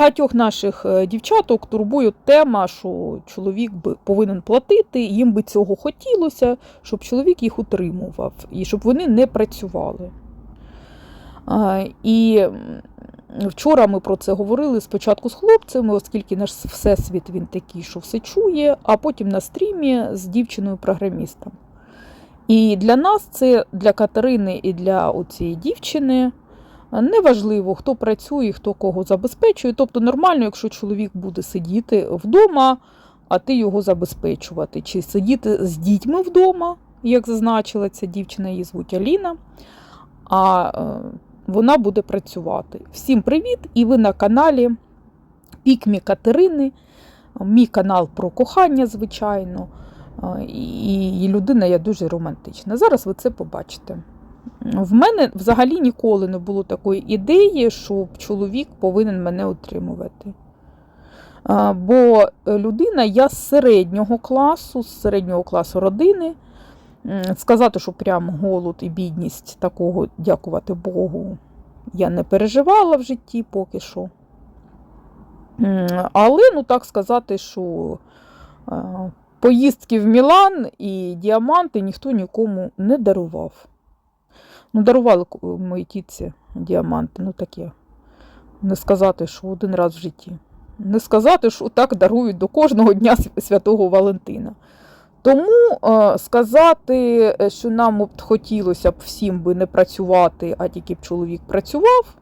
Багатьох наших е, дівчаток турбує тема, що чоловік би повинен платити, їм би цього хотілося, щоб чоловік їх утримував і щоб вони не працювали. І вчора ми про це говорили спочатку з хлопцями, оскільки наш всесвіт він такий, що все чує, а потім на стрімі з дівчиною-програмістом. І для нас це для Катерини і для цієї дівчини. Неважливо, хто працює, хто кого забезпечує. Тобто нормально, якщо чоловік буде сидіти вдома, а ти його забезпечувати, чи сидіти з дітьми вдома, як зазначила ця дівчина, її звуть Аліна, а е, вона буде працювати. Всім привіт! І ви на каналі Пікмі Катерини, мій канал про кохання, звичайно. Е, І людина я дуже романтична. Зараз ви це побачите. В мене взагалі ніколи не було такої ідеї, що чоловік повинен мене утримувати. Бо людина, я з середнього класу, з середнього класу родини. Сказати, що прям голод і бідність такого, дякувати Богу, я не переживала в житті поки що. Але, ну так сказати, що поїздки в Мілан і діаманти ніхто нікому не дарував. Ну, дарували ку- моїй тітці діаманти, ну таке. Не сказати, що один раз в житті. Не сказати, що так дарують до кожного дня Святого Валентина. Тому е, сказати, е, що нам от хотілося б всім би не працювати, а тільки б чоловік працював.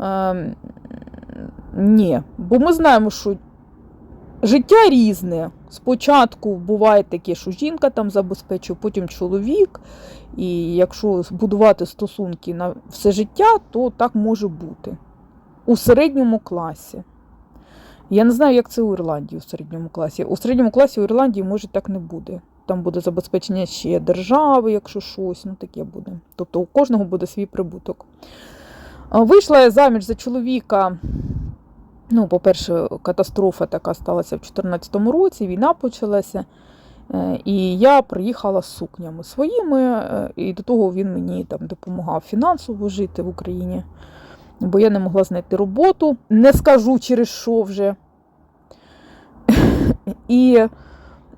Е, ні, бо ми знаємо, що життя різне. Спочатку буває таке, що жінка там забезпечує, потім чоловік. І якщо збудувати стосунки на все життя, то так може бути. У середньому класі. Я не знаю, як це у Ірландії у середньому класі. У середньому класі у Ірландії може так не буде. Там буде забезпечення ще держави, якщо щось, ну таке буде. Тобто у кожного буде свій прибуток. Вийшла я заміж за чоловіка. Ну, по-перше, катастрофа така сталася в 2014 році, війна почалася. Е, І я приїхала з сукнями своїми, е, і до того він мені там допомагав фінансово жити в Україні, бо я не могла знайти роботу. Не скажу через що вже. І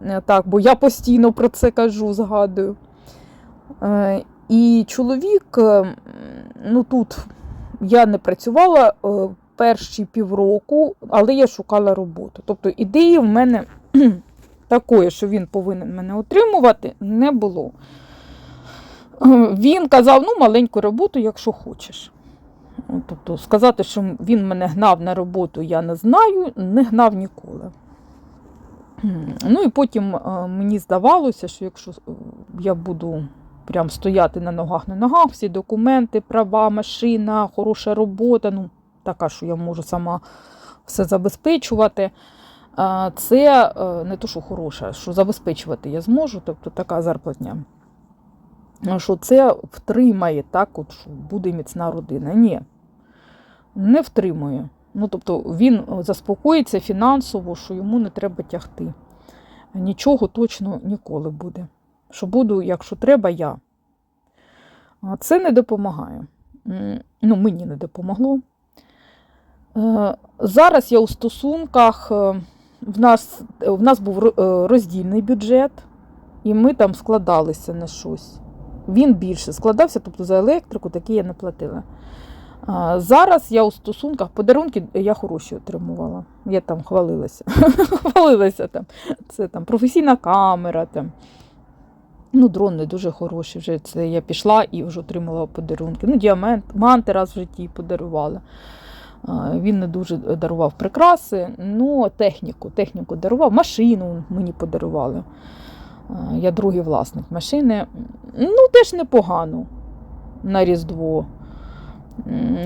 е, так, бо я постійно про це кажу, згадую. І чоловік, ну тут я не працювала перші півроку, але я шукала роботу. Тобто ідеї в мене такої, що він повинен мене отримувати, не було. Він казав, ну, маленьку роботу, якщо хочеш. Тобто сказати, що він мене гнав на роботу, я не знаю, не гнав ніколи. Ну і потім е, мені здавалося, що якщо е, я буду прям стояти на ногах на ногах, всі документи, права, машина, хороша робота, ну, така, що я можу сама все забезпечувати. Це е, не то, що хороша, що забезпечувати я зможу, тобто така зарплатня. Що це втримає так, от, що буде міцна родина. Ні, не втримує. Ну, тобто він заспокоїться фінансово, що йому не треба тягти. Нічого точно ніколи буде. Що буду, якщо треба, я. Це не допомагає. Ну, мені не допомогло. Е, Зараз я у стосунках. е, В нас, в нас був е, роздільний бюджет, і ми там складалися на щось. Він більше складався, тобто за електрику такі я не платила. Зараз я у стосунках подарунки я хороші отримувала. Я там хвалилася. хвалилася там. Це там професійна камера. Там. Ну, дрон не дуже хороший. Вже це я пішла і вже отримала подарунки. Ну, діаманти раз в житті подарувала. Він не дуже дарував прикраси, ну, техніку, техніку дарував, машину мені подарували. Я другий власник машини. Ну, теж непогано на Різдво.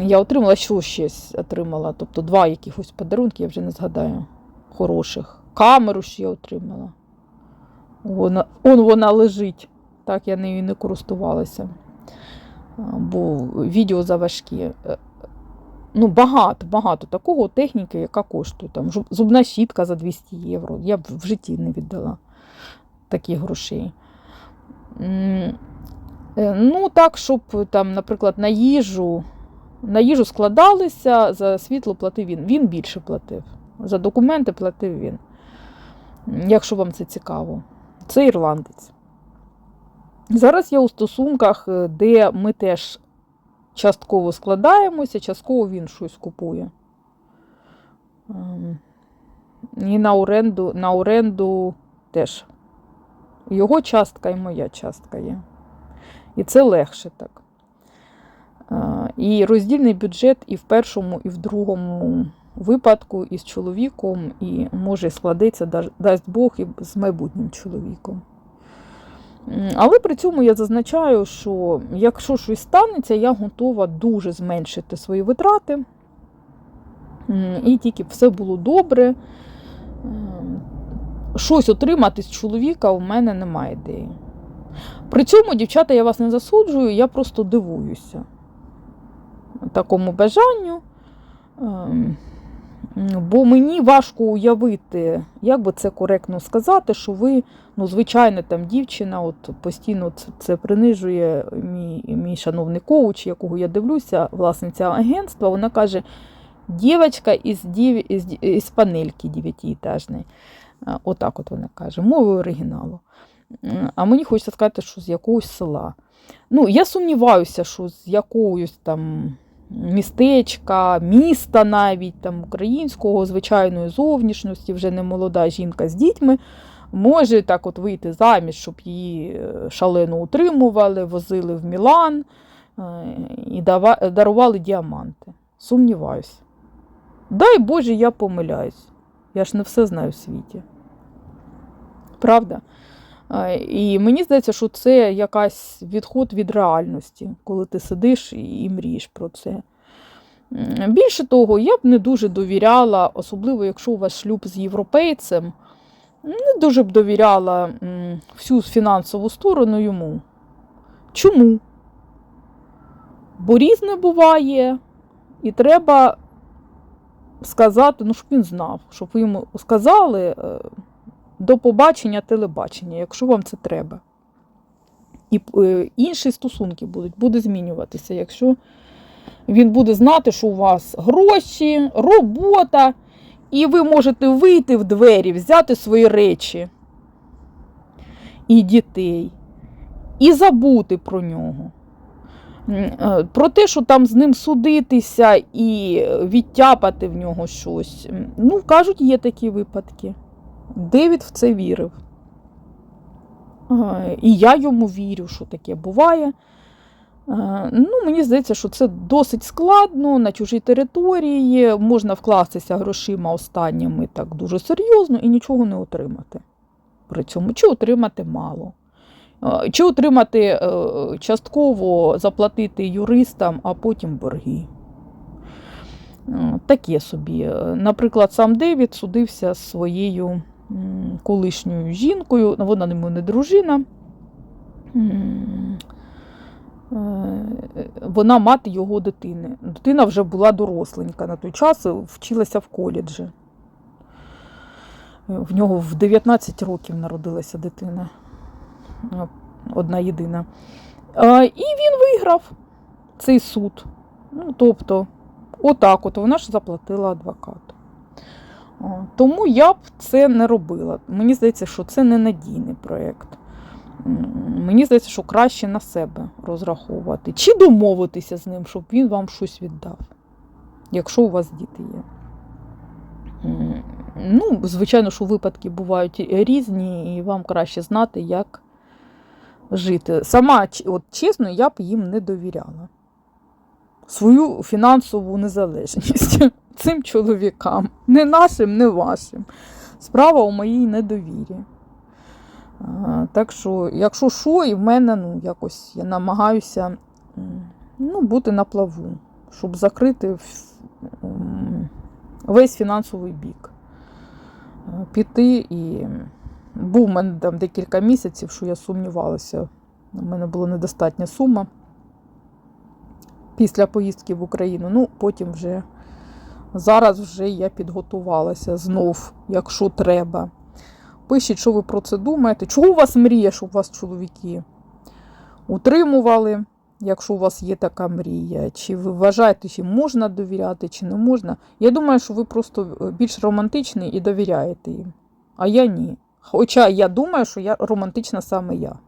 Я отримала що щось отримала. Тобто два якихось подарунки, я вже не згадаю, хороших. Камеру ще я отримала. Вона, он вона лежить. Так, я нею не користувалася. Бо відео заважкі. Ну, багато, багато такого техніки, яка коштує. Там, зубна щітка за 200 євро. Я б в житті не віддала таких грошей. Е, Ну, так, щоб там, наприклад, на їжу На їжу складалися, за світло платив він. Він більше платив. За документи платив він. Якщо вам це цікаво. Це ірландець. Зараз я у стосунках, е, де ми теж частково складаємося, частково він щось купує. Ем, І на оренду, на оренду теж. Його частка і моя частка є. І це легше так. Е, І роздільний бюджет і в першому, і в другому випадку із чоловіком, і може складеться, дасть Бог, і з майбутнім чоловіком. Але при цьому я зазначаю, що якщо щось станеться, я готова дуже зменшити свої витрати. І тільки все було добре. Ем, Щось отримати з чоловіка у мене немає ідеї. При цьому, дівчата, я вас не засуджую, я просто дивуюся такому бажанню. Бо мені важко уявити, як би це коректно сказати, що ви, ну, звичайно, там дівчина, от постійно це, принижує мій, мій шановний коуч, якого я дивлюся, власниця агентства, вона каже: дівчинка із, дів, із, із панельки дев'ятиэтажної. А, Отак от вона каже, мовою оригіналу. А мені хочеться сказати, що з якогось села. Ну, я сумніваюся, що з якоюсь там містечка, міста навіть там українського, звичайної зовнішності, вже не молода жінка з дітьми, може так от вийти заміж, щоб її е, шалено утримували, возили в Мілан е, і дарували діаманти. Сумніваюся. Дай Боже, я помиляюсь. Я ж не все знаю в світі. Правда? Е, І мені здається, що це якась відход від реальності, коли ти сидиш і мрієш про це. Більше того, я б не дуже довіряла, особливо якщо у вас шлюб з європейцем, не дуже б довіряла всю фінансову сторону йому. Чому? Бо різне буває, і треба сказати, ну, щоб він знав, щоб ви йому сказали. До побачення телебачення, якщо вам це треба. І е, інші стосунки будуть, буде змінюватися, якщо він буде знати, що у вас гроші, робота, і ви можете вийти в двері, взяти свої речі і дітей, і забути про нього. Е, Про те, що там з ним судитися і відтяпати в нього щось. Ну, кажуть, є такі випадки. Девід в це вірив. І я йому вірю, що таке буває. Ну, Мені здається, що це досить складно на чужій території, можна вкластися грошима останніми так дуже серйозно і нічого не отримати. При цьому чи отримати мало. Чи отримати е, частково заплатити юристам, а потім борги. Е, Таке собі. Е, Наприклад, сам Девід судився з своєю колишньою жінкою, ну, вона йому не дружина. Е, Вона мати його дитини. Дитина вже була доросленька на той час, е, вчилася в коледжі. Е, В нього в 19 років народилася дитина. Одна єдина. І він виграв цей суд. Ну, тобто, Отак, от вона ж заплатила адвокату. Тому я б це не робила. Мені здається, що це ненадійний проєкт. Мені здається, що краще на себе розраховувати. Чи домовитися з ним, щоб він вам щось віддав, якщо у вас діти є. Ну, звичайно, що випадки бувають різні, і вам краще знати, як жити. Сама, от чесно, я б їм не довіряла свою фінансову незалежність цим чоловікам. Не нашим, не вашим. Справа у моїй недовірі. Так що, якщо що, і в мене ну, якось я намагаюся ну, бути на плаву, щоб закрити весь фінансовий бік. Піти і був у мене там декілька місяців, що я сумнівалася. У мене була недостатня сума після поїздки в Україну. Ну, потім вже зараз вже я підготувалася знов, якщо треба. Пишіть, що ви про це думаєте. Чого у вас мріє, щоб вас чоловіки утримували, якщо у вас є така мрія, чи ви вважаєте, чи можна довіряти, чи не можна. Я думаю, що ви просто е, більш романтичний і довіряєте їм. А я ні. Хоча я думаю, що я романтична саме я.